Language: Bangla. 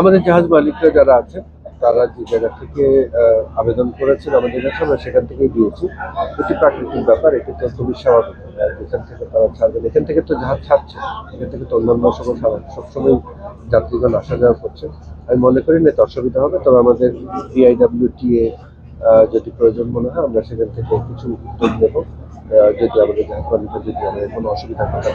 আমাদের জাহাজ মালিকরা যারা আছে তারা যে জায়গা থেকে আবেদন করেছেন আমাদের কাছে, আমরা সেখান থেকেই দিয়েছি। এটি প্রাকৃতিক ব্যাপার, এটি তো খুবই স্বাভাবিক। যেখান থেকে তারা ছাড়বেন এখান থেকে তো জাহাজ ছাড়ছে। এখান থেকে তো অন্যান্য সকল সবসময় যাত্রীগণ আসা যাওয়া করছে। আমি মনে করি না এতে অসুবিধা হবে, তবে আমাদের ডিআইডাব্লিউটিএ যদি প্রয়োজন মনে হয়, আমরা সেখান থেকে কিছু উদ্যোগ নেব যদি আমাদের জাহাজ মালিকরা যদি আমাদের কোনো অসুবিধা ঘটে